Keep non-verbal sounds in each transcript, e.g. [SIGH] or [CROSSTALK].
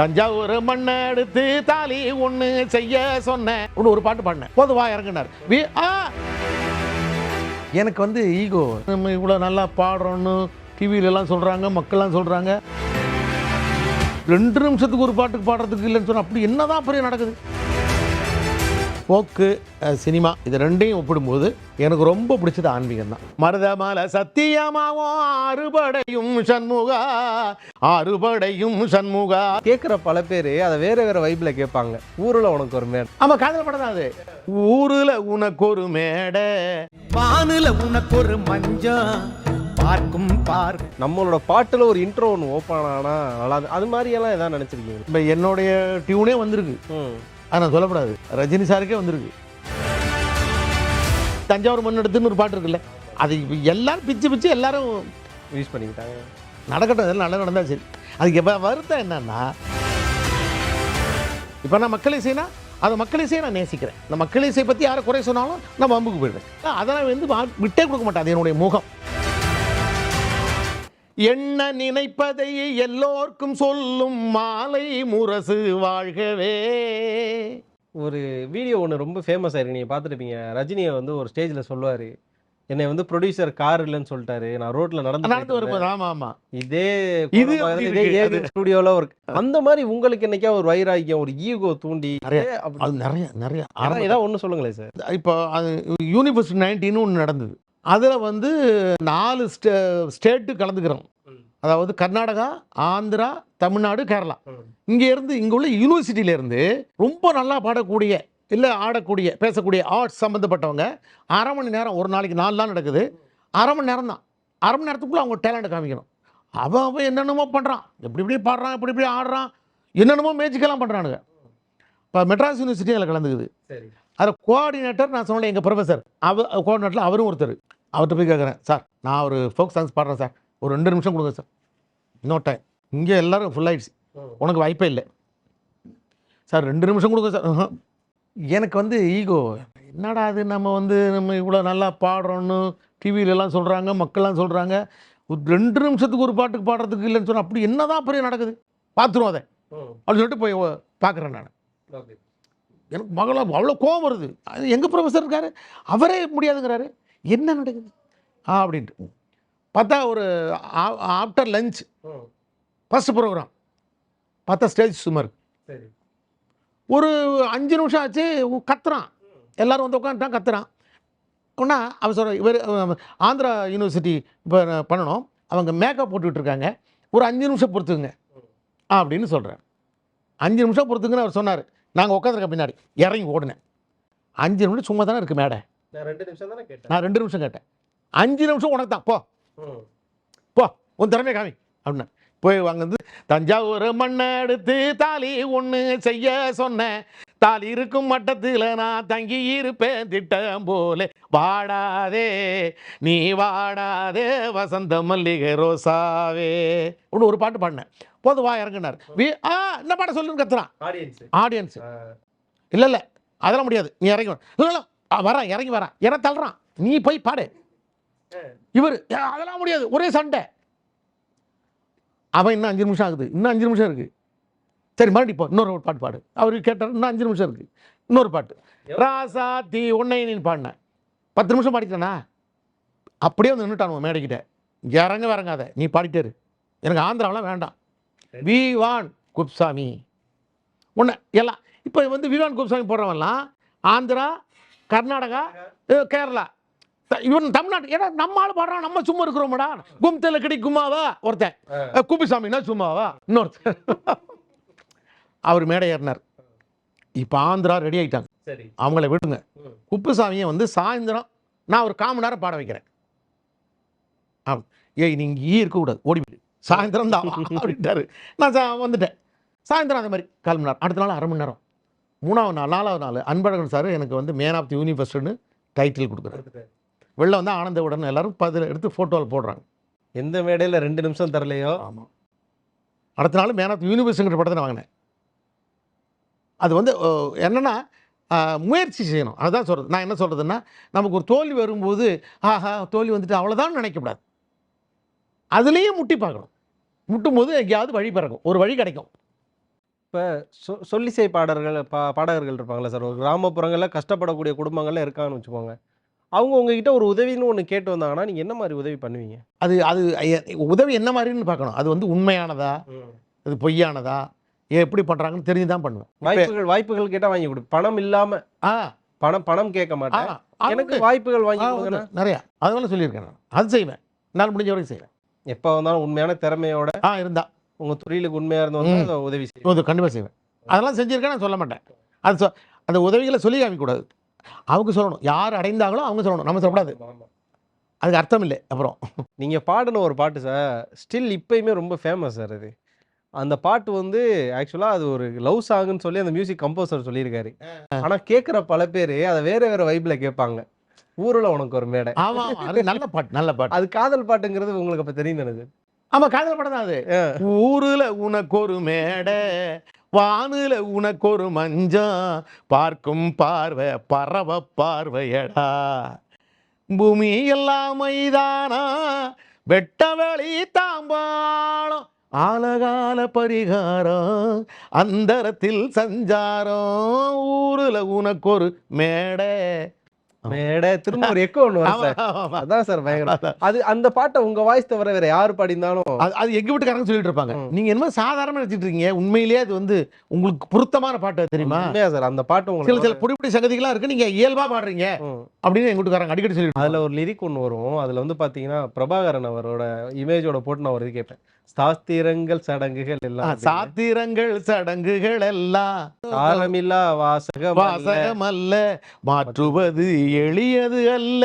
தஞ்சாவூர் மண்ணை எடுத்து தாலி ஒண்ணு செய்ய சொன்னேன் ஒன்று ஒரு பாட்டு பாடினேன். பொதுவா இறங்குனார். வி ஆ. எனக்கு வந்து ஈகோ. நம்ம இவ்வளோ நல்லா பாடுறோன்னு டிவியில எல்லாம் சொல்றாங்க மக்கள்லாம் சொல்றாங்க. ரெண்டு நிமிஷத்துக்கு ஒரு பாட்டுக்கு பாடுறதுக்கு இல்லைன்னு சொன்னா அப்படி என்னதான் பெரிய நடக்குது? போக்கு சினிமா இது ரெண்டையும் ஒப்பிடும்போது எனக்கு ரொம்ப பிடிச்சது ஆன்மீகம் தான். மருதமல சத்தியமாவும் அறுபடையும் சண்முகா அறுபடையும் சண்முகா. கேட்குற பல பேர் அதை வேற வேற வைப்பில் கேட்பாங்க ஊரில் உனக்கு ஒரு மேடம் ஆமா காதல் படம் தான் அது. ஊருல உனக்கு ஒரு மேடை. வானுல உனக்கு ஒரு மஞ்சம் பார்க்கும் பார்க்கும். நம்மளோட பாட்டில் ஒரு இன்ட்ரோ ஒன்று ஓப்பன் ஆனா நல்லா. அது மாதிரியெல்லாம் எதாவது நினச்சிருக்கீங்க இப்போ என்னுடைய டியூனே வந்திருக்கு. ம் ஆனா சொல்லக்கூடாது ரஜினி சாருக்கே வந்திருக்கு. தஞ்சாவூர் மண்ணெடுத்துன்னு ஒரு பாட்டு இருக்குல்ல அது எல்லாரும் பிச்சு பிச்சு எல்லாரும் யூஸ் பண்ணிக்கிட்டாங்க. நடக்கட்டும் இதெல்லாம் நல்லா நடந்தா சரி. அதுக்கு இப்போ வருத்தம் என்னன்னா இப்போ நான் மக்கள் இசைனா அது மக்கள் இசையை நான் நேசிக்கிறேன். இந்த மக்கள் இசை பற்றி யாரை குறை சொன்னாலும் நான் வம்புக்கு போயிடுவேன். அதெல்லாம் வந்து விட்டே கொடுக்க மாட்டேன். அது என்னுடைய முகம். என்ன நினைப்பதை எல்லோர்க்கும் சொல்லும் மாலை முரசு வாழ்கவே. ஒரு வீடியோ ஒன்று ரொம்ப ஃபேமஸ் ஆயிருக்கு. நீங்கள் பார்த்துருப்பீங்க. ரஜினியை வந்து ஒரு ஸ்டேஜில் சொல்லுவார். என்னை வந்து ப்ரொடியூசர் கார் இல்லைன்னு சொல்லிட்டாரு. நான் ரோட்ல நடந்து நடந்து வரும்போது ஆமா ஆமா. இதே இது ஸ்டுடியோல ஒரு அந்த மாதிரி உங்களுக்கு என்னைக்கா ஒரு வைராக்கியம் ஒரு ஈகோ தூண்டி? நிறைய. அது நிறைய நிறைய ஏதாவது ஒன்று சொல்லுங்களேன் சார் இப்போ அது யூனிவர்சிட்டி நைன்டீன்னு ஒன்று நடந்தது. அதில் வந்து நாலு ஸ்டே ஸ்டேட்டு கலந்துக்கிறோம். அதாவது கர்நாடகா ஆந்திரா தமிழ்நாடு கேரளா. இங்கே இருந்து இங்கே உள்ள யூனிவர்சிட்டியில இருந்து ரொம்ப நல்லா பாடக்கூடிய இல்லை ஆடக்கூடிய பேசக்கூடிய ஆர்ட்ஸ் சம்மந்தப்பட்டவங்க அரை மணி நேரம் ஒரு நாளைக்கு நாலு நாள் நடக்குது. அரை மணி நேரம் தான். அரை மணி நேரத்துக்குள்ளே அவங்க டேலண்ட் காமிக்கணும். அவன் அவன் என்னென்னமோ பண்ணுறான் எப்படி இப்படி பாடுறான் இப்படி இப்படி ஆடுறான். என்னென்னமோ மேஜிக்கெல்லாம் பண்ணுறானுங்க இப்போ மெட்ராஸ் யூனிவர்சிட்டி அதில் கலந்துக்குது அதில் கோஆர்டினேட்டர் நான் சொன்னேன் எங்கள் ப்ரொஃபஸர் அவர் கோஆர்டினேட்டர் அவரும் ஒருத்தர். அவர்கிட்ட போய் கேட்குறேன் சார் நான் ஒரு ஃபோக் சாங்ஸ் பாடுறேன் சார். ஒரு ரெண்டு நிமிஷம் கொடுங்க சார். நோ டைம் இங்கே எல்லாரும் ஃபுல் ஆயிடுச்சு. உனக்கு வாய்ப்பே இல்லை. சார் ரெண்டு நிமிஷம் கொடுங்க சார். எனக்கு வந்து ஈகோ என்னடா அது நம்ம வந்து நம்ம இவ்வளோ நல்லா பாடுறோன்னு டிவியிலலாம் சொல்கிறாங்க மக்கள்லாம் சொல்கிறாங்க ஒரு ரெண்டு நிமிஷத்துக்கு ஒரு பாட்டுக்கு பாடுறதுக்கு இல்லைன்னு சொன்னால் அப்படி என்னதான் பெரிய நடக்குது? பார்த்துருவோம் அதை. அப்படின்னு சொல்லிட்டு போய் பார்க்குறேன் நான். எனக்கு மகளா அவ்வளோ கோவம் வருது. அது எங்கள் ப்ரொஃபஸர் இருக்காரு? அவரே முடியாதுங்கிறாரு. என்ன நடக்குது? ஆ அப்படின்ட்டு. பார்த்தா ஒரு ஆஃப்டர் லஞ்ச் ஃபஸ்ட் ப்ரோக்ராம். பார்த்தா ஸ்டேஜ் சும்மா இருக்கு ஒரு அஞ்சு நிமிஷம் ஆச்சு கத்துறான். எல்லாரும் வந்து உட்காந்துட்டான் கத்துறான். ஒன்றா அவன் சொல்ற இவர் ஆந்திரா யூனிவர்சிட்டி இப்போ பண்ணணும். அவங்க மேக்கப் போட்டுக்கிட்டு இருக்காங்க ஒரு அஞ்சு நிமிஷம் பொறுத்துக்குங்க. அப்படின்னு சொல்கிறேன் அஞ்சு நிமிஷம் பொறுத்துக்குன்னு அவர் சொன்னார். நாங்கள் உட்காந்துருக்க பின்னாடி. இறங்கி ஓடினேன். அஞ்சு நிமிஷம் சும்மா தானே இருக்குது மேடை. நான் ரெண்டு நிமிஷம் தானே கேட்டேன். நான் ரெண்டு நிமிஷம் கேட்டேன். அஞ்சு நிமிஷம் உனக்கு தான். போ. போ. உன் திறமையை காமி. அப்படின்னா போய் வாங்க தஞ்சாவூர் மண்ணை எடுத்து தாலி ஒன்று செய்ய சொன்னேன். தாலி இருக்கும் மட்டத்தில் நான் தங்கி இருப்பேன். திட்டம் போல வாடாதே நீ வாடாதே வசந்த மல்லிகை ரோசாவே. ஒன்று ஒரு பாட்டு பாடினேன். பொதுவா இறங்குனார். வி ஆ என்ன பாட்ட சொல்லுன்னு கத்துறான். ஆடியன்ஸ் ஆடியன்ஸ் இல்லை இல்லை. அதெல்லாம் முடியாது. நீ இறங்கி வா. இல்லை. வரான் இறங்கி வரான் என தள்ளுறான். நீ போய் பாடு. இவர் அதெல்லாம் முடியாது. ஒரே சண்டை. அவன் இன்னும் அஞ்சு நிமிஷம் ஆகுது. இன்னும் அஞ்சு நிமிஷம் இருக்கு. சரி மறுபடியும் போ. இன்னொரு பாட்டு பாடு. அவர் கேட்டார் இன்னும் அஞ்சு நிமிஷம் இருக்கு. இன்னொரு பாட்டு. ராசா தீ உன்னை நீ பாடினேன் பத்து நிமிஷம் பாடிட்டேனா அப்படியே வந்து நின்றுட்டான் மேடைக்கிட்ட. இறங்க வரங்காத நீ பாடிட்டே இரு. எனக்கு ஆந்திராவெலாம் வேண்டாம். We want Kuppusamy. ஒன்று எல்லாம் இப்போ வந்து விவான் குப்சாமி போடுறவன்லாம் ஆந்திரா கர்நாடகா கேரளா. இவன் தமிழ்நாடு ஏன்னா நம்ம ஆள் பாடுறான் நம்ம சும்மா இருக்கிறோம்டா. கும்தல கிடி கும்மாவா ஒருத்தன் குப்புசாமினா சும்மாவா? இன்னொருத்தன். அவர் மேடை ஏறினார். இப்போ ஆந்திரா ரெடி ஆயிட்டாங்க. சரி. அவங்கள விடுங்க. குப்புசாமியை வந்து சாயந்தரம் நான் ஒரு காமன் நேரம் பாட வைக்கிறேன். ஏய் நீங்கள் ஈ இருக்கக்கூடாது ஓடி போயிடு. சாயந்தரம் தான் அப்படின்ட்டாரு. நான் வந்துட்டேன். சாயந்தரம் அந்த மாதிரி. கால் மணி நேரம். அடுத்த நாள் அரை மணி நேரம். மூணாவது நாள் நாலாவது நாள் அன்பழகன் சார் எனக்கு வந்து மேன் ஆஃப் தி யூனிவர்ஸ்ட்னு டைட்டில் கொடுக்குறாரு. வெளில வந்து ஆனந்தவுடன் எல்லாரும் பதில் எடுத்து ஃபோட்டோவில் போடுறாங்க. எந்த மேடையில ரெண்டு நிமிஷம் தரலையோ? ஆமாம் அடுத்த நாள் மேன் ஆஃப் யூனிவர்ஸுங்கிற படத்தை நான் வாங்கினேன். அது வந்து என்னன்னா முயற்சி செய்யணும். அதுதான் சொல்கிறது நான் என்ன சொல்கிறதுன்னா நமக்கு ஒரு தோல்வி வரும்போது ஆஹா தோல்வி வந்துட்டு அவ்வளோதான் நினைக்கக்கூடாது. அதுலேயும் முட்டி பார்க்கணும். முட்டும் போது எங்கேயாவது வழி பிறக்கும். ஒரு வழி கிடைக்கும். இப்போ சொ சொல்லிசை பாடல்கள் பா பாடகர்கள் இருப்பாங்கல்ல சார். ஒரு கிராமப்புறங்களில் கஷ்டப்படக்கூடிய குடும்பங்கள்ல இருக்காங்கன்னு வச்சுக்கோங்க. அவங்க உங்ககிட்ட ஒரு உதவின்னு ஒன்று கேட்டு வந்தாங்கன்னா நீங்கள் என்ன மாதிரி உதவி பண்ணுவீங்க? அது அது உதவி என்ன மாதிரின்னு பார்க்கணும். அது வந்து உண்மையானதா? அது பொய்யானதா? எப்படி பண்ணுறாங்கன்னு தெரிஞ்சு தான் பண்ணுவேன் வாய்ப்புகள் வாய்ப்புகள் கேட்டால் வாங்கி கொடு. பணம் இல்லாமல் ஆ. பணம் பணம் கேட்க மாட்டேன். எனக்கு. வாய்ப்புகள் வாங்கி. நிறையா. அதனால சொல்லியிருக்கேன் நான். அது செய்வேன். என்னால் முடிஞ்ச வரைக்கும் செய்வேன். எப்போ வந்தாலும் உண்மையான திறமையோட ஆ இருந்தா. உங்க தொழிலுக்கு உண்மையா இருந்தவங்க அதை உதவி செய்யும் கண்டிப்பாக செய்வேன். அதெல்லாம் செஞ்சுருக்கேன் நான் சொல்ல மாட்டேன். அது சொ- அந்த உதவிகளை சொல்லி காமிக்கக்கூடாது. அவங்க சொல்லணும். யார் அடைந்தாங்களோ அவங்க சொல்லணும். நம்ம சொல்லக்கூடாது. அதுக்கு அர்த்தம் இல்லை அப்புறம். நீங்க பாடின ஒரு பாட்டு சார் ஸ்டில் இப்பயுமே ரொம்ப ஃபேமஸ் சார் அது. அந்த பாட்டு வந்து ஆக்சுவலா அது ஒரு லவ் சாங்னு சொல்லி அந்த மியூசிக் கம்போசர் சொல்லியிருக்காரு. ஆனா கேட்குற பல பேர் அதை வேற வேற வைப்ல கேட்பாங்க. ஊர்ல உனக்கு ஒரு மேடை. ஆமாம் அது நல்ல பாட்டு நல்ல பாட்டு. அது காதல் பாட்டுங்கிறது உங்களுக்கு அப்ப தெரியும் எனக்கு ஆமாம் காதல் படம் தான் அது. ஊருல உனக்கு ஒரு மேடை வானுல உனக்கு ஒரு மஞ்சம் பார்க்கும் பார்வை பறவ பார்வையடா. பூமி எல்லாம் மைதானா வெட்ட வெளி தாம்பாளம் ஆலகால பரிகாரம் அந்தரத்தில் சஞ்சாரம் ஊருல உனக்கு ஒரு மேடை. மேடை திரும்ப ஒரு எக்கோ ஒன்று வரும். அதான் சார் பயங்கரம். அது அந்த பாட்டை உங்க வாய்ஸ் தவிர வேற யார் பாடிந்தாலும் அது எங்க வீட்டுக்காரங்க சொல்லிட்டு இருப்பாங்க. நீங்க என்னமோ சாதாரண நினைச்சிட்டு இருக்கீங்க. உண்மையிலேயே அது வந்து உங்களுக்கு பொருத்தமான பாட்டு தெரியுமா? சார். அந்த பாட்டு சில உங்களுக்கு சில பொடி பொடி சங்கதிகளாம் இருக்கு. நீங்க இயல்பா பாடுறீங்க. அப்படின்னு எங்க வீட்டுக்காரங்க அடிக்கடி சொல்லிட்டு அதுல ஒரு லிரிக் ஒன்று வரும். அதுல வந்து பாத்தீங்கன்னா பிரபாகரன் அவரோட இமேஜோட போட்டு நான் ஒரு இது கேட்பேன். சாஸ்திரங்கள் சடங்குகள் எல்லாம் சாத்திரங்கள் சடங்குகள் எல்லாம். ஆரமில்லா வாசகம் வாசகம் அல்ல மாற்றுவது எளியது அல்ல.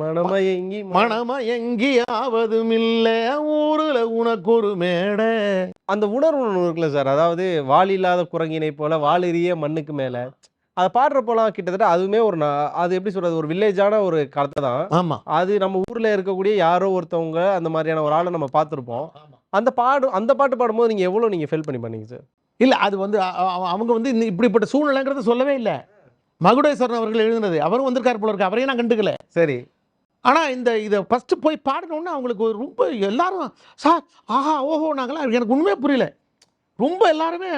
மனமயங்கி மன- மனமயங்கி ஆவதும் இல்ல ஊருல உனக்கு ஒரு மேடை. அந்த உணர்வு இருக்குல்ல சார் அதாவது வால் இல்லாத குரங்கினை போல வாலிறிய மண்ணுக்கு மேல. அதை பாடுறப்போலாம் கிட்டத்தட்ட அதுவுமே ஒரு அது எப்படி சொல்றது? ஒரு வில்லேஜான ஒரு கருத்தை தான். ஆமா. அது நம்ம ஊர்ல இருக்கக்கூடிய யாரோ ஒருத்தவங்க அந்த மாதிரியான ஒரு ஆளை நம்ம பார்த்துருப்போம். அந்த பாடு அந்த பாட்டு பாடும்போது நீங்க எவ்வளவு நீங்க ஃபீல் பண்ணி பண்ணீங்க சார் இல்ல அது வந்து அவங்க வந்து இந்த இப்படிப்பட்ட சூழ்நிலைங்கிறத சொல்லவே இல்ல. மகுடேஸ்வரன் அவர்கள் எழுதினது. அவரும் வந்திருக்காரு போல இருக்கு. அவரையும் நான் கண்டுக்கல. சரி. ஆனா இந்த இதை ஃபர்ஸ்ட் போய் பாடினோடனே அவங்களுக்கு ஒரு ரொம்ப எல்லாரும் சார் ஆஹா ஓஹோ நாங்களாம் எனக்கு உண்மையே புரியல. ரொம்ப எல்லாருமே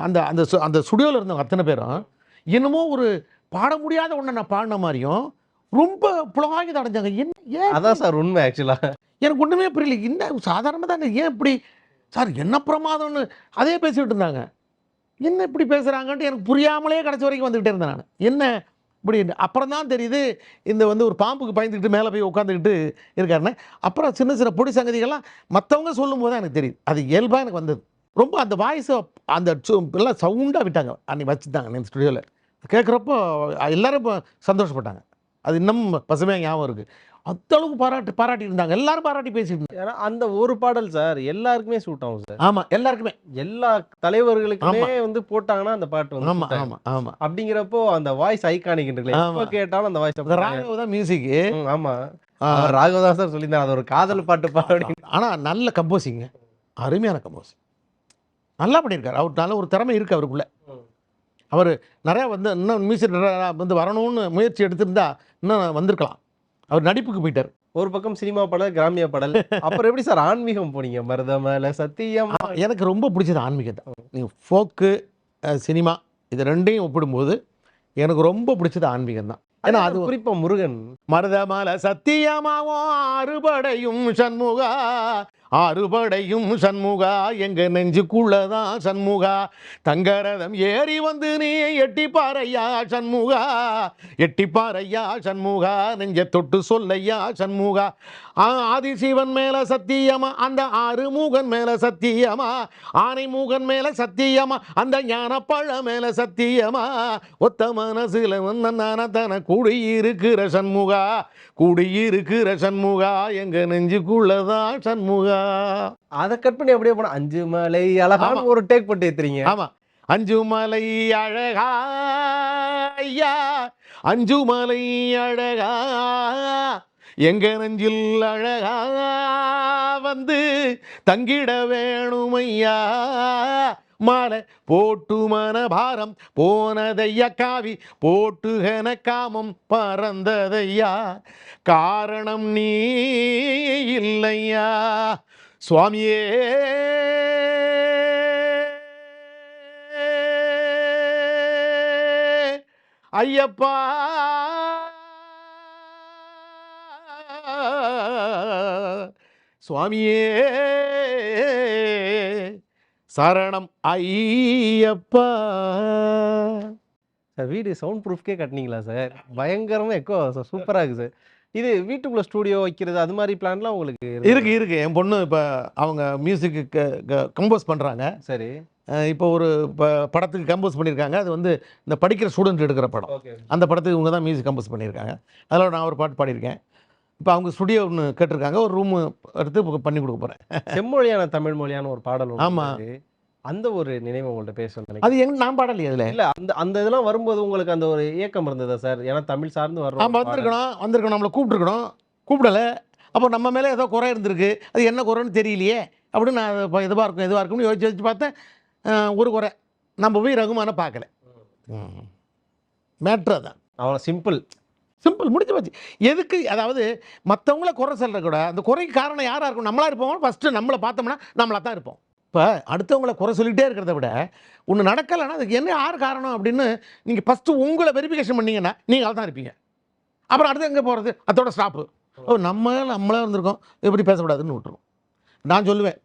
அந்த அந்த அந்த ஸ்டுடியோவில் இருந்தவங்க அத்தனை பேரும் என்னமோ ஒரு பாட முடியாத ஒன்றை நான் பாடின மாதிரியும் ரொம்ப புலகாகி அடைஞ்சாங்க என்ன ஏன் அதான் சார் உண்மை ஆக்சுவலா எனக்கு ஒன்றுமே புரியல. என்ன சாதாரணமாக தானே ஏன் இப்படி? சார் என்ன பிரமாதம்னு அதே பேசிக்கிட்டு இருந்தாங்க. என்ன இப்படி பேசுகிறாங்கன்ட்டு எனக்கு புரியாமலே கடைசி வரைக்கும் வந்துக்கிட்டே இருந்தேன் நான். என்ன இப்படி? அப்புறம் தான் தெரியுது இந்த வந்து ஒரு பாம்புக்கு பயந்துக்கிட்டு மேலே போய் உட்காந்துக்கிட்டு இருக்காருன்னு. அப்புறம் சின்ன சின்ன பொடி சங்கதிகள்லாம் மற்றவங்க சொல்லும்போது தான் எனக்கு தெரியுது. அது இயல்பாக எனக்கு வந்தது. ரொம்ப அந்த வாய்ஸை அந்த எல்லாம் சவுண்டாக விட்டாங்க. அன்னைக்கு வச்சுட்டாங்க இந்த ஸ்டுடியோவில் கேட்குறப்போ எல்லாரும் சந்தோஷப்பட்டாங்க. அது இன்னும் பசுமையாக ஞாபகம் இருக்குது அந்த அளவுக்கு பாராட்டு பாராட்டி இருந்தாங்க எல்லாரும் பாராட்டி பேசிட்டு ஏன்னா அந்த ஒரு பாடல் சார் எல்லாருக்குமே சூட் ஆகும் சார். ஆமாம் எல்லாருக்குமே. எல்லா தலைவர்களுக்குமே வந்து போட்டாங்கன்னா அந்த பாட்டு வந்து ஆகும். ஆமாம் ஆமாம் அப்படிங்கிறப்போ அந்த வாய்ஸ் ஐகானிக் எப்போ ஆமா. கேட்டாலும் அந்த வாய்ஸ் ராகவ தான் மியூசிக்கு ஆமா. ராகவ் தான் சார் சொல்லியிருந்தார் அது ஒரு காதல் பாட்டு பாடி ஆனால் நல்ல கம்போசிங்க அருமையான கம்போசிங் நல்லா பண்ணியிருக்காரு. அவர் நல்ல ஒரு திறமை இருக்குது அவருக்குள்ள. அவர் நிறையா வந்து இன்னும் மியூசிக் வந்து வரணும்னு முயற்சி எடுத்திருந்தா இன்னும் வந்திருக்கலாம். அவர் நடிப்புக்கு போயிட்டார். ஒரு பக்கம் சினிமா பாடல் கிராமிய பாடல். அப்புறம் எப்படி சார் ஆன்மீகம் போனீங்க? மருதமல சத்தியம்? எனக்கு ரொம்ப பிடிச்சது ஆன்மீகம் தான். நீங்கள் ஃபோக்கு சினிமா இது ரெண்டையும் ஒப்பிடும்போது எனக்கு ரொம்ப பிடிச்சது ஆன்மீகம் தான். ஏன்னா அது குறிப்பா முருகன். மருதமல சத்தியமாவும் அறுபடையும் சண்முகா. அறுபடையும் சண்முகா எங்க நெஞ்சுக்குள்ளதான் சண்முகா? தங்கரதம் ஏறி வந்து நீ எட்டி சண்முகா? எட்டி சண்முகா? நெஞ்ச தொட்டு சொல்லையா சண்முகா? ஆ, ஆதிசிவன் மேல சத்தியமா? அந்த ஆறுமுகன் மேல சத்தியமா? ஆனைமுகன் மேல சத்தியமா? அந்த ஞானப்பழ மேல சத்தியமா? ஒத்த மனசுல வந்த தன? குடியிருக்கிற சண்முகா? குடியிருக்கிற சண்முகா? எங்க நெஞ்சுக்குள்ளதான் சண்முகா? அதை கட் பண்ணி அப்படியே போனா அஞ்சு மலை அழகான. ஒரு டேக் போட்டு ஏத்துறீங்க ஆமா அஞ்சுமலை அழகா ஐயா அஞ்சுமலை அழகா எங்க நெஞ்சில் அழகா வந்து தங்கிட வேணுமையா மாலை போட்டு மனபாரம் போனதையா காவி போட்டுகன காமம் பறந்ததையா? காரணம் நீ இல்லையா? சுவாமியே! ஐயப்பா! சுவாமியே! சரணம் ஐயப்பா. சார் வீடு சவுண்ட் ப்ரூஃப்கே கட்டினீங்களா சார்? பயங்கரமா எக்கோ சூப்பரா இருக்கு சார். இது வீட்டுக்குள்ள ஸ்டூடியோ வைக்கிறது அது மாதிரி பிளான்லாம் உங்களுக்கு இருக்கா? இருக்கு இருக்கு. என் பொண்ணு இப்போ அவங்க மியூசிக்கு கம்போஸ் பண்ணுறாங்க சரி. இப்போ ஒரு படத்துக்கு கம்போஸ் பண்ணியிருக்காங்க அது வந்து இந்த படிக்கிற ஸ்டூடெண்ட் எடுக்கிற படம். அந்த படத்துக்கு இவங்க தான் மியூசிக் கம்போஸ் பண்ணியிருக்காங்க அதில் நான் ஒரு பாட்டு பாடியிருக்கேன். இப்போ அவங்க ஸ்டுடியோ ஒன்று கேட்டிருக்காங்க. ஒரு ரூமு எடுத்து பண்ணி கொடுக்க போகிறேன் செம்மொழியான தமிழ் மொழியான ஒரு பாடல் ஒண்ணு ஆமா. இருக்கு. அந்த ஒரு நினைவு உங்கள்ட்ட பேச நினைக்கிறேன் அது எங்க நான் பாடலையே அதில்? இல்ல அந்த அந்த இதெல்லாம் வரும்போது உங்களுக்கு அந்த ஒரு ஏக்கம் இருந்ததா சார்? ஏன்னா தமிழ் சார்ந்து ஆமாம் ஒரு பாடல். வந்திருக்கணும் வந்திருக்கணும் நம்மளை கூப்பிட்டுருக்கணும். கூப்பிடலை. அப்போ நம்ம மேலே ஏதோ குறை இருந்திருக்கு. அது என்ன குறைன்னு தெரியலையே. அப்படின்னு நான் இதுவாக இருக்கும் இதுவாக இருக்கும்னு யோசிச்சு யோசிச்சு பார்த்தேன். ஒரு குறை. நம்ம போய் ரகுமான பார்க்கல. மேட்ரு அதான். அவ்வளோ சிம்பிள் சிம்பிள் முடிஞ்சு போச்சு. எதுக்கு அதாவது மற்றவங்கள குறை சொல்கிற கூட அந்த குறைக்கு காரணம் யாராக இருக்கும்? நம்மளா இருப்போம்? ஃபஸ்ட்டு நம்மளை பார்த்தோம்னா நம்மளாக தான் இருப்போம். இப்போ அடுத்தவங்கள குறை சொல்லிகிட்டே இருக்கிறத விட ஒன்று நடக்கலைன்னா அதுக்கு என்ன யார் காரணம் அப்படின்னு நீங்கள் ஃபஸ்ட்டு உங்களை வெரிஃபிகேஷன் பண்ணீங்கன்னா நீங்கள் தான் இருப்பீங்க. அப்புறம் அடுத்து எங்கே போகிறது அதோட ஸ்டாப்பு ஓ நம்ம நம்மளே இருந்திருக்கோம். எப்படி பேசக்கூடாதுன்னு விட்டுரும். நான் சொல்லுவேன்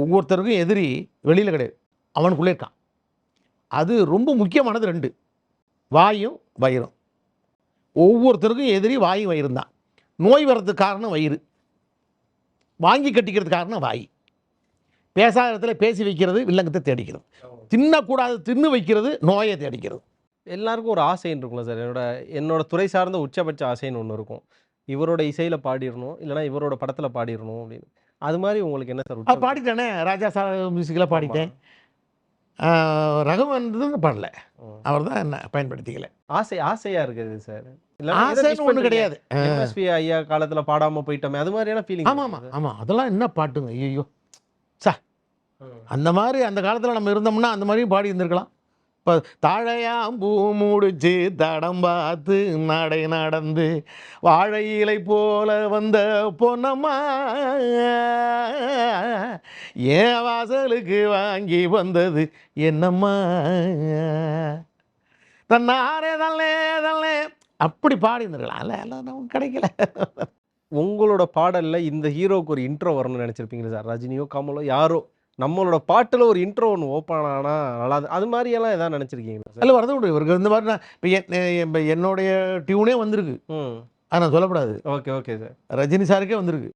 ஒவ்வொருத்தருக்கும் எதிரி வெளியில் கிடையாது. அவனுக்குள்ளே இருக்கான். அது ரொம்ப முக்கியமானது ரெண்டு. வாயும் வயிறும். ஒவ்வொருத்தருக்கும் எதிரி வாயும் வயிறும் தான். நோய் வர்றதுக்கு காரணம் வயிறு. வாங்கி கட்டிக்கிறதுக்கு காரணம் வாய். பேசாத இடத்துல பேசி வைக்கிறது வில்லங்கத்தை தேடிக்கிறது. தின்னக்கூடாது தின்னு வைக்கிறது நோயை தேடிக்கிறது. எல்லாருக்கும் ஒரு ஆசைன்னு இருக்கும்ல சார். என்னோட என்னோட துறை சார்ந்த உச்சபட்ச ஆசைன்னு ஒன்று இருக்கும். இவரோட இசையில பாடிடணும் இல்லைன்னா இவரோட படத்துல பாடிடணும் அப்படின்னு. அது மாதிரி உங்களுக்கு என்ன சார் பாடிட்டேனே. ராஜா சார் மியூசிக்கில் பாடிட்டேன். ரகுவன் வந்து பாடல ம். அவர் தான் என்ன பயன்படுத்திக்கல. ஆசை ஆசையா இருக்குது சார். ஆசைன்னு ஒன்று கிடையாது. எம்எஸ்பி ஐயா காலத்துல பாடாம போயிட்டோமே அது மாதிரியான ஃபீலிங் ஆமாம் ஆமாம் ஆமாம் அதெல்லாம் என்ன பாட்டுங்க? ஐயோ சா அந்த மாதிரி அந்த காலத்தில் நம்ம இருந்தோம்னா அந்த மாதிரியும் பாடி இருந்திருக்கலாம். இப்போ தாழையாம் பூ முடிச்சு தடம் பார்த்து நடை நடந்து வாழை இலை போல வந்த பொன்னம்மா. ஏன் வாசலுக்கு வாங்கி வந்தது என்னம்மா. தன்னாரே தல்லே தல்லே. அப்படி பாடி இருந்திருக்கலாம் நமக்கு கிடைக்கல. உங்களோட பாடலில் இந்த ஹீரோக்கு ஒரு இன்ட்ரோ வரணும்னு நினச்சிருப்பீங்களா சார்? ரஜினியோ கமலோ யாரோ? நம்மளோட பாட்டுல ஒரு இன்ட்ரோ ஒன்று ஓப்பன் ஆனா நல்லா அது மாதிரி எல்லாம் ஏதாவது நினைச்சிருக்கீங்களா சார்? இல்லை வரது விடு இவருக்கு இந்த மாதிரி நான் இப்போ என் இப்போ என்னுடைய டியூனே வந்திருக்கு. நான் சொல்லக்கூடாது ஓகே ஓகே சார். ரஜினி சாருக்கே வந்திருக்கு.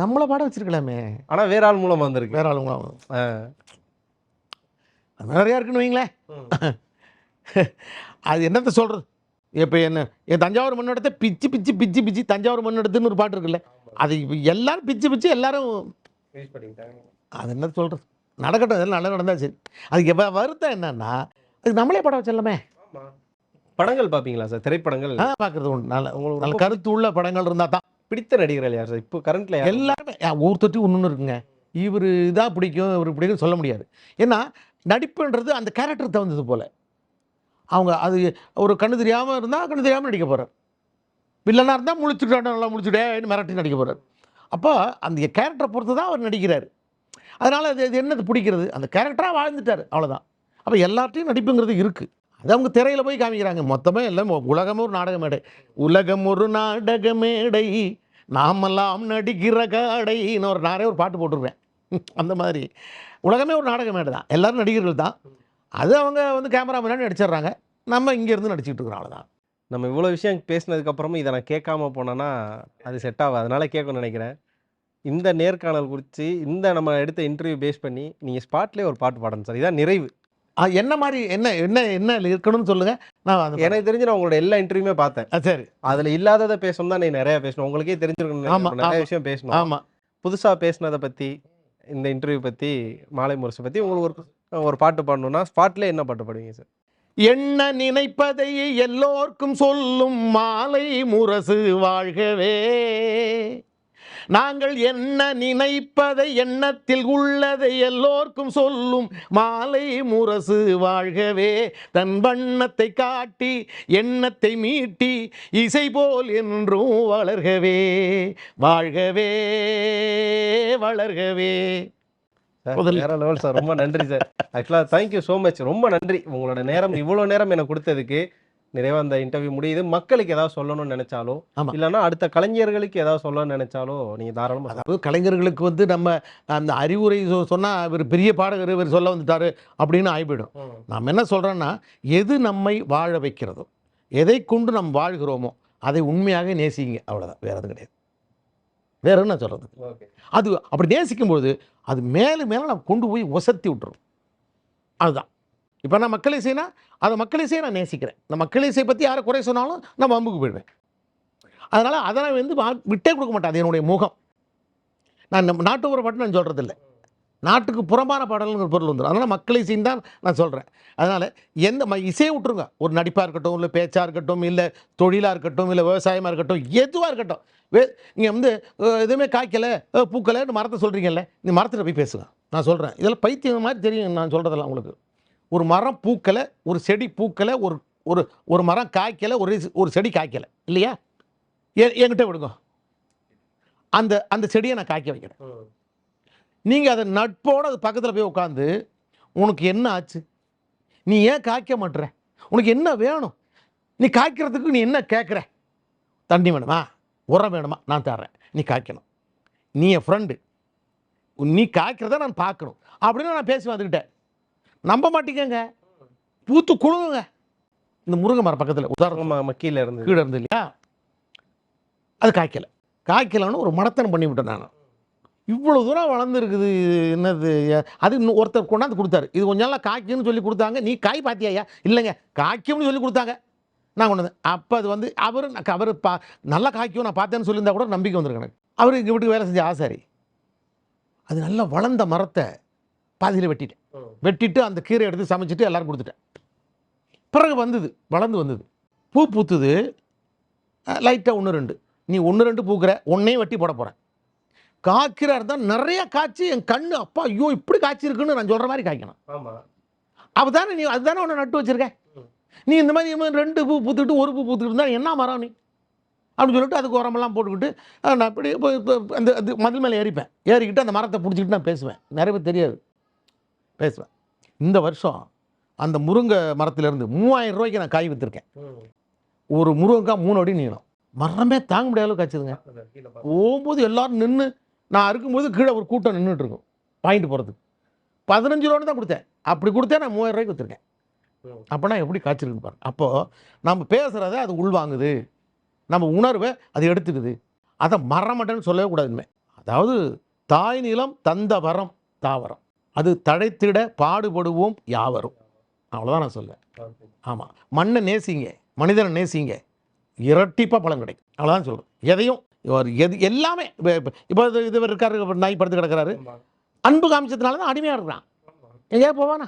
நம்மளை பாட வச்சிருக்கலாமே. ஆனா வேற ஆள் மூலமா வந்திருக்கு. வேற ஆளுங்களாம் ஆ. அது நிறையா இருக்குன்னு வைங்களேன். அது என்னத்த சொல்கிறது இப்போ என்ன என் தஞ்சாவூர் மண்ணெடுத்த பிச்சு பிச்சு பிச்சு பிச்சு தஞ்சாவூர் மண்ணெடுத்துன்னு ஒரு பாட்டு இருக்குல்ல அது இப்போ எல்லாரும் பிச்சு பிச்சு எல்லாரும். அது என்ன சொல்கிறது நடக்கட்டும் இதெல்லாம் நல்லா நடந்தா சரி அதுக்கு எப்போ வருத்தம் என்னன்னா அதுக்கு நம்மளே பாட வச்சிடலாமே. படங்கள் பாப்பீங்களா சார்? திரைப்படங்கள்? ஆ பார்க்குறது உண்டு. நல்ல உங்களுக்கு நல்ல கருத்து உள்ள படங்கள் இருந்தால் தான். பிடித்த நடிகர்கள் யார் சார்? இப்போ கரண்ட்ல யார்? எல்லாருமே ஒருத்தட்டி ஒன்று இருக்குங்க. இவர் இதாக பிடிக்கும் இவர் பிடிக்கும் சொல்ல முடியாது. ஏன்னா நடிப்புன்றது அந்த கேரக்டர் தகுந்தது போல். அவங்க அது ஒரு கண்ணு தெரியாமல் இருந்தால் கண்ணு தெரியாமல் நடிக்க போகிறார் வில்லனாக இருந்தால் முழிச்சுட்டு நல்லா முழிச்சுட்டேன்னு மிரட்டி நடிக்க போகிறார் அப்போ அந்த கேரக்டரை பொறுத்து தான் அவர் நடிக்கிறார். அதனால் அது அது என்னது பிடிக்கிறது? அந்த கேரக்டராக வாழ்ந்துட்டார். அவ்வளோதான் அப்போ எல்லாத்தையும் நடிப்புங்கிறது இருக்குது அது அவங்க திரையில் போய் காமிக்கிறாங்க. மொத்தமாக எல்லாம் உலகம் ஒரு நாடக மேடை. உலகம் ஒரு நாடக மேடை. நாமெல்லாம் நடிக்கிற காடைன்னு ஒரு நாரே ஒரு பாட்டு போட்டிருப்பேன் அந்த மாதிரி. உலகமே ஒரு நாடக மேடை தான். எல்லோரும் நடிகர்கள் தான். அது அவங்க வந்து கேமரா முன்னாடி நடிச்சிடுறாங்க. நம்ம இங்கேருந்து நடிச்சிட்டு இருக்கிறோம். அவ்வளோதான் நம்ம இவ்வளோ விஷயம் பேசினதுக்கப்புறமும் இதை நான் கேட்காம போனேன்னா அது செட் ஆகும் அதனால் கேட்கணும்னு நினைக்கிறேன். இந்த நேர்காணல் குறித்து இந்த நம்ம எடுத்த இன்டர்வியூ பேஸ் பண்ணி நீங்கள் ஸ்பாட்லேயே ஒரு பாட்டு பாடணும் சார் இதான் நிறைவு. என்ன மாதிரி என்ன என்ன என்ன இருக்கணும்னு சொல்லுங்கள் நான் எனக்கு தெரிஞ்சு நான் உங்களோட எல்லா இன்டர்வியூமே பார்த்தேன். சரி. அதில் இல்லாததை பேசணும் தான் நீ நிறைய பேசணும். உங்களுக்கே தெரிஞ்சிருக்கணும் நிறைய. விஷயம் பேசணும். ஆமாம் புதுசாக பேசினதை பற்றி இந்த இன்டர்வியூ பற்றி மாலை முரசை பற்றி உங்களுக்கு ஒரு ஒரு பாட்டு பாடணும்னா ஸ்பாட்லேயே என்ன பாட்டு பாடுவீங்க சார் என்ன நினைப்பதை எல்லோர்க்கும் சொல்லும் மாலை முரசு வாழ்கவே. நாங்கள் என்ன நினைப்பதை எண்ணத்தில் உள்ளதை எல்லோர்க்கும் சொல்லும் மாலை முரசு வாழ்கவே. தன் வண்ணத்தை காட்டி எண்ணத்தை மீட்டி இசை போல் என்றும் வளர்கவே. வாழ்கவே வளர்கவே. வேற லெவல் சார். ரொம்ப நன்றி சார். ஆக்சுவலாக தேங்க்யூ ஸோ மச் ரொம்ப நன்றி. உங்களோட நேரம் இவ்வளோ நேரம் எனக்கு கொடுத்ததுக்கு. நிறைவா அந்த இன்டர்வியூ முடியுது. மக்களுக்கு ஏதாவது சொல்லணும்னு நினைச்சாலோ. இல்லைன்னா அடுத்த கலைஞர்களுக்கு ஏதாவது சொல்லணும்னு நினைச்சாலோ நீங்க தாராளமா சொல்லலாம். அதாவது கலைஞர்களுக்கு வந்து நம்ம அந்த அறிவுரை சொ- சொன்னா இவர் பெரிய பாடகர் இவர் சொல்ல வந்துட்டாரு அப்படின்னு ஆகிவிடும் நாம் என்ன சொல்கிறோன்னா எது நம்மை வாழ வைக்கிறதோ எதை கொண்டு நாம் வாழ்கிறோமோ அதை உண்மையாக நேசிங்க. அவ்வளோதான் வேறு எதுவும் கிடையாது. வேற என்ன சொல்கிறது. அது அப்படி நேசிக்கும்போது அது மேலும் மேலே நம்ம கொண்டு போய் ஒசத்தி விட்டுரும். அதுதான். இப்போ நான் மக்கள் இசைனா அதை மக்கள் இசையை நான் நேசிக்கிறேன். இந்த மக்கள் இசை பற்றி யாரை குறை சொன்னாலும் நான் வம்புக்கு போயிடுவேன். அதனால் அதை நான் வந்து வா- விட்டே கொடுக்க மாட்டேன். அது என்னுடைய முகம். நான் நம்ம நாட்டுப்புற பாட்டு நான் சொல்கிறதில்ல நாட்டுக்கு புறம்பான பாடல்ங்கிற பொருள் வந்துடும் அதனால் மக்கள் இசைன்னு தான் நான் சொல்கிறேன் அதனால் எந்த ம இசையை விட்டுருங்க. ஒரு நடிப்பாக இருக்கட்டும் இல்லை பேச்சாக இருக்கட்டும் இல்லை தொழிலாக இருக்கட்டும் இல்லை விவசாயமாக இருக்கட்டும் எதுவாக இருக்கட்டும். வே நீங்கள் வந்து எதுவுமே காய்க்கலை பூக்கலைன்னு மரத்தை சொல்கிறீங்கல்ல நீ மரத்தில் போய் பேசுங்க. நான் சொல்கிறேன் இதெல்லாம் பைத்தியம் மாதிரி தெரியும் நான் சொல்கிறதெல்லாம் உங்களுக்கு. ஒரு மரம் பூக்கலை ஒரு செடி பூக்கலை ஒரு ஒரு ஒரு மரம் காய்க்கலை ஒரு ஒரு செடி காய்க்கலை. இல்லையா? என்கிட்ட விடுங்க. அந்த அந்த செடியை நான் காய்க்க வைக்கிறேன். நீங்கள் அதை நட்போடு அது பக்கத்தில் போய் உட்காந்து உனக்கு என்ன ஆச்சு? நீ ஏன் காய்க்க மாட்டுற உனக்கு என்ன வேணும்? நீ காய்க்கிறதுக்கு நீ என்ன கேட்குற? தண்ணி வேணுமா? உரம் வேணுமா? நான் தர்றேன். நீ காய்க்கணும். நீ என் ஃப்ரெண்டு நீ காய்க்கிறத நான் பார்க்கணும். அப்படின்னு நான் பேசி வந்துக்கிட்டேன். நம்ப மாட்டேங்கங்க. பூத்து குழுங்குங்க இந்த முருங்கை மரம் பக்கத்தில் உதாரணம் ஆமா, ஆமா, கீழ இருந்து. கீழே இருந்து இல்லையா? அது காய்க்கலை. காய்க்கலைன்னு ஒரு மடத்தனம் பண்ணி விட்டேன் நான். இவ்வளோ தூரம் வளர்ந்துருக்குது என்னது அது இன்னும் ஒருத்தர் கொண்டாந்து கொடுத்தாரு. இது கொஞ்ச நாளாக காய்க்குன்னு சொல்லி கொடுத்தாங்க. நீ காய் பார்த்தியாயா இல்லைங்க. காய்க்கும்னு சொல்லி கொடுத்தாங்க. நான் கொண்டு வந்தேன். அப்போ அது வந்து அவர் அவர் பா நல்லா காய்க்கும் நான் பார்த்தேன்னு சொல்லியிருந்தா கூட நம்பிக்கை வந்திருக்கு எனக்கு. அவர் இங்கே வீட்டுக்கு வேலை செஞ்ச ஆசாரி. அது நல்லா வளர்ந்த மரத்தை பாதியில் வெட்டிட்டேன். வெட்டிட்டு அந்த கீரை எடுத்து சமைச்சிட்டு எல்லாரும் கொடுத்துட்டேன். பிறகு வந்தது வளர்ந்து வந்தது. பூ பூத்துது லைட்டாக ஒன்று ரெண்டு. நீ ஒன்று ரெண்டு பூக்கிற ஒன்றையும் வெட்டி போட போகிறேன் காய்க்கிறா இருந்தால் நிறைய காய்ச்சி என் கண்ணு அப்பா ஐயோ இப்படி காய்ச்சிருக்குன்னு நான் சொல்கிற மாதிரி காய்க்கணும். அப்போ தானே நீ அதுதானே உன்னை நட்டு வச்சிருக்க. நீ இந்த மாதிரி ரெண்டு பூ பூத்துக்கிட்டு ஒரு பூ பூத்துக்கிட்டு இருந்தா என்ன மரம் நீ? அப்படின்னு சொல்லிட்டு அதுக்கு உரமெல்லாம் போட்டுக்கிட்டு நான் இப்போ அந்த அது மதில் மேலே ஏறிப்பேன். ஏறிக்கிட்டு அந்த மரத்தை பிடிச்சிக்கிட்டு நான் பேசுவேன். நிறைய பேர் தெரியாது. பேசுவேன். இந்த வருஷம் அந்த முருங்கை மரத்துலேருந்து மூவாயிரம் ரூபாய்க்கு நான் காய் விற்றுருக்கேன் ஒரு முருங்கைக்காய் மூணு அடி நீளம். மரமே தாங்க முடியாத அளவுக்கு காய்ச்சதுங்க. போகும்போது எல்லாரும் நின்று நான் அறுக்கும்போது கீழே ஒரு கூட்டம் நின்றுட்டு இருக்கும் வாங்கிட்டு போகிறதுக்கு பதினஞ்சு ரூபான்னு தான் கொடுத்தேன். அப்படி கொடுத்தேன் நான் மூவாயிரம் ரூபாய்க்கு விற்றுருக்கேன். அப்போனா எப்படி காய்ச்சிருக்குன்னு பாருங்க. அப்போது நம்ம பேசுகிறத அது உள்வாங்குது. நம்ம உணர்வை அது எடுத்துக்குது. அதை மறமாட்டேன்னு சொல்லவே கூடாது இனிமே அதாவது தாய் நிலம் தந்த வரம் தாவரம். அது தழைத்திட பாடுபடுவோம் யாவரும். அவ்வளோதான் நான் சொல்லுவேன் ஆமாம் மண்ணை நேசிங்க. மனிதனை நேசிங்க. இரட்டிப்பாக பலன் கிடைக்கும். அவ்வளோதான் சொல்கிறேன் எதையும் ஒரு எது எல்லாமே இப்போ இப்போ இது இது இருக்காரு நாய் படுத்து கிடக்கிறாரு. அன்பு காமிச்சதுனால தான் அடிமையாக இருக்கிறான். எங்கேயா போவானா?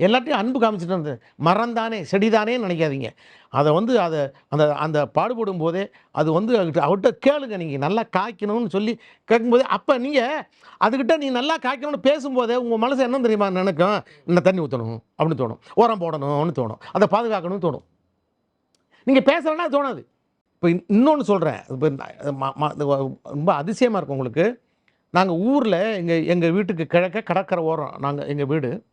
எல்லாத்தையும் அன்பு காமிச்சிட்டு வந்து மரம் தானே செடி தானே நினைக்காதீங்க. அதை வந்து அதை அந்த அந்த பாடுபடும் போதே அது வந்து அவர்கிட்ட கேளுங்க நீங்கள் நல்லா காய்க்கணும்னு சொல்லி கேட்கும்போது அப்போ நீங்கள் அதுக்கிட்ட நீ நல்லா காய்க்கணும்னு பேசும்போதே உங்கள் மனசு என்ன தெரியுமா நினைக்கும்? இன்னும் தண்ணி ஊற்றணும் அப்படின்னு தோணும். உரம் போடணும்னு தோணும். அதை பாதுகாக்கணும்னு தோணும். நீங்கள் பேசலைன்னா தோணாது. இப்போ இன்னொன்று சொல்கிறேன் இப்போ ம- ம- ரொம்ப அதிசயமாக இருக்கும் உங்களுக்கு. நாங்கள் ஊரில் எங்கள் எங்கள் வீட்டுக்கு கிழக்க கடற்கரை ஓரம் நாங்கள் எங்கள் வீடு.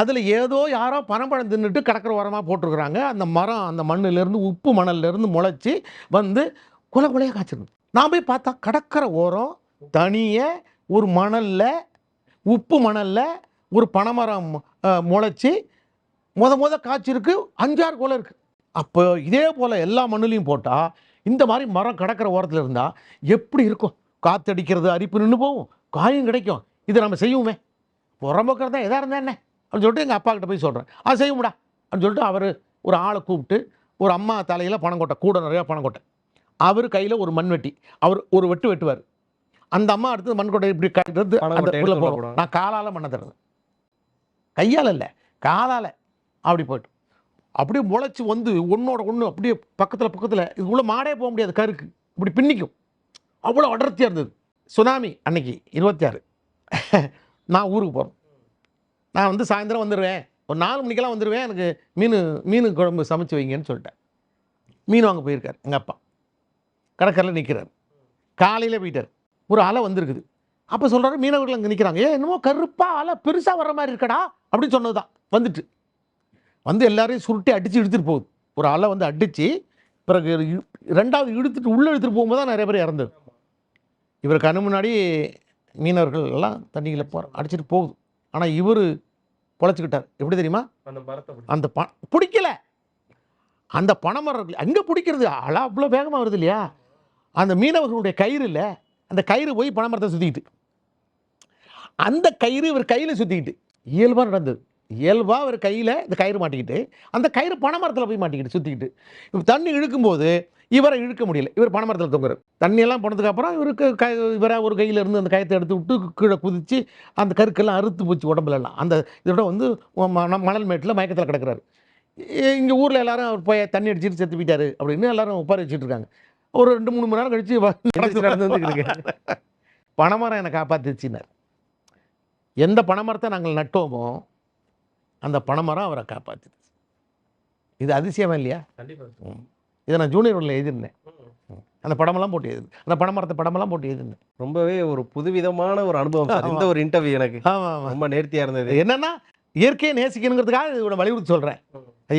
அதில் ஏதோ யாரோ பனம்பழம் தின்னுட்டு கடற்கரை ஓரமாக போட்டிருக்கிறாங்க. அந்த மரம் அந்த மண்ணிலேருந்து உப்பு மணல்லேருந்து முளைச்சி வந்து குலை குலையாக காய்ச்சிருக்கு நான் போய் பார்த்தா கடற்கரை ஓரம் தனியே ஒரு மணலில் உப்பு மணலில் ஒரு பனைமரம் முளைச்சி முத முத காய்ச்சிருக்கு. அஞ்சாறு குலை இருக்குது அப்போ இதே போல் எல்லா மண்ணிலையும் போட்டால் இந்த மாதிரி மரம் கடற்கரை ஓரத்தில் இருந்தால் எப்படி இருக்கும்? காற்றடிக்கிறது அரிப்பு நின்று போகும். காயும் கிடைக்கும். இதை நம்ம செய்வோமே. புறம்போக்கிறது தான். எதாக இருந்தால் என்ன? அப்படின்னு சொல்லிட்டு எங்கள் அப்பா கிட்ட போய் சொல்கிறேன் அது செய்யும்டா அப்படின்னு சொல்லிட்டு அவர் ஒரு ஆளை கூப்பிட்டு ஒரு அம்மா தலையில் பணம் கொட்டை கூட நிறையா பணம் கொட்டை. அவர் கையில் ஒரு மண்வெட்டி அவர் ஒரு வெட்டு வெட்டுவார். அந்த அம்மா அடுத்து மண் கொட்டை இப்படி கட்டுறது அந்த உள்ள போடும். நான் காலால் மண்ணை தருது கையால் இல்லை காலால். அப்படி போயிட்டு. அப்படியே முளைச்சி வந்து ஒன்றோட ஒன்று அப்படியே பக்கத்தில் பக்கத்தில் இதுக்குள்ளே மாடே போக முடியாது கருக்கு. இப்படி பின்னிக்கும். அவ்வளோ அடர்த்தியாக இருந்தது. சுனாமி அன்னைக்கு இருபத்தி ஆறு. நான் ஊருக்கு போகிறோம் நான் வந்து சாயந்தரம் வந்துடுவேன் ஒரு நாலு மணிக்கெல்லாம் வந்துடுவேன் எனக்கு மீன் மீன் குழம்பு சமைச்சு வைங்கன்னு சொல்லிட்டேன். மீன் வாங்க போயிருக்கார் எங்கள் அப்பா. கடற்கரையில் நிற்கிறார் காலையில் போயிட்டார். ஒரு அலை வந்திருக்குது. அப்போ சொல்கிறாரு மீனவர்கள் அங்கே நிற்கிறாங்க ஏ என்னமோ கருப்பாக அலை பெருசாக வர மாதிரி இருக்கடா அப்படின்னு சொன்னது தான் வந்துட்டு. வந்து எல்லாரையும் சுருட்டி அடித்து இழுத்துட்டு போகுது. ஒரு அலை வந்து அடித்து பிறகு ரெண்டாவது இழுத்துட்டு உள்ளே இழுத்துட்டு போகும்போது தான் நிறைய பேர் இறந்தது இவர் கண்ணு முன்னாடி மீனவர்கள் எல்லாம் தண்ணியில் போகிற அடிச்சிட்டு போகுது. ஆனால் இவர் பொழைச்சிக்கிட்டார். எப்படி தெரியுமா? அந்த மரத்தை அந்த ப பிடிக்கல. அந்த பனைமரம் இருக்கு அங்கே பிடிக்கிறது அழா அவ்வளோ வேகமாக வருது இல்லையா? அந்த மீனவர்களுடைய கயிறு இல்லை அந்த கயிறு போய் பனைமரத்தை சுற்றிக்கிட்டு அந்த கயிறு இவர் கையில் சுற்றிக்கிட்டு இயல்பாக நடந்தது. இயல்பாக அவர் கையில் இந்த கயிறு மாட்டிக்கிட்டு அந்த கயிறு பனைமரத்தில் போய் மாட்டிக்கிட்டு சுற்றிக்கிட்டு இப்போ தண்ணி இழுக்கும்போது இவரை இழுக்க முடியல. இவர் பனைமரத்தில் தொங்குறார். தண்ணியெல்லாம் போனதுக்கு அப்புறம் இவருக்கு க இவரை ஒரு கையில் இருந்து அந்த கயத்தை எடுத்து விட்டு கீழே குதித்து அந்த கருக்கெல்லாம் அறுத்து போச்சு உடம்புல எல்லாம். அந்த இதோட வந்து மணல் மேட்டில் மயக்கத்தில் கிடக்குறாரு. இங்கே ஊரில் எல்லாரும் அவர் போய் தண்ணி அடிச்சிட்டு செத்து போயிட்டாரு அப்படின்னு எல்லாரும் உட்கார வச்சுட்டு இருக்காங்க. ஒரு ரெண்டு மூணு மணி நேரம் கழிச்சு [LAUGHS] நடந்து வந்துட்டு பனைமரம் என்னை காப்பாற்றிச்சினார் எந்த பனைமரத்தை நாங்கள் நட்டோமோ அந்த பனைமரம் அவரை காப்பாற்றிச்சு இது அதிசயமா இல்லையா? கண்டிப்பா. இதை நான் ஜூனியர் ஒன்றில் எழுதியிருந்தேன். அந்த படமெல்லாம் போட்டு எழுது அந்த பனைமரத்தை படமெல்லாம் போட்டு எழுதியிருந்தேன். ரொம்பவே ஒரு புதுவிதமான ஒரு அனுபவம் இந்த ஒரு இன்டர்வியூ எனக்கு. ரொம்ப நேர்த்தியா இருந்தது. என்னன்னா இயற்கையை நேசிக்கணுங்கிறதுக்காக இதோட வலியுறுத்தி சொல்கிறேன்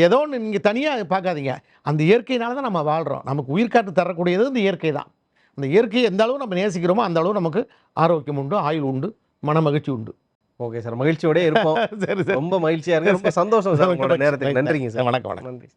ஏதோ ஒன்று நீங்கள் தனியாக பார்க்காதீங்க. அந்த இயற்கையினால தான் நம்ம வாழ்கிறோம் நமக்கு உயிர் காற்று தரக்கூடியது இந்த இயற்கை தான். அந்த இயற்கையை எந்த அளவு நம்ம நேசிக்கிறோமோ அந்த அளவு நமக்கு ஆரோக்கியம் உண்டு ஆயுள் உண்டு மன மகிழ்ச்சி உண்டு. Okay sir. மகிழ்ச்சியோட இருப்போம். [LAUGHS] சரி ரொம்ப மகிழ்ச்சியா இருக்கு. ரொம்ப சந்தோஷம் சார் உங்களோட நேரத்துக்கு. நன்றிங்க சார். வணக்கம் வணக்கம். நன்றி.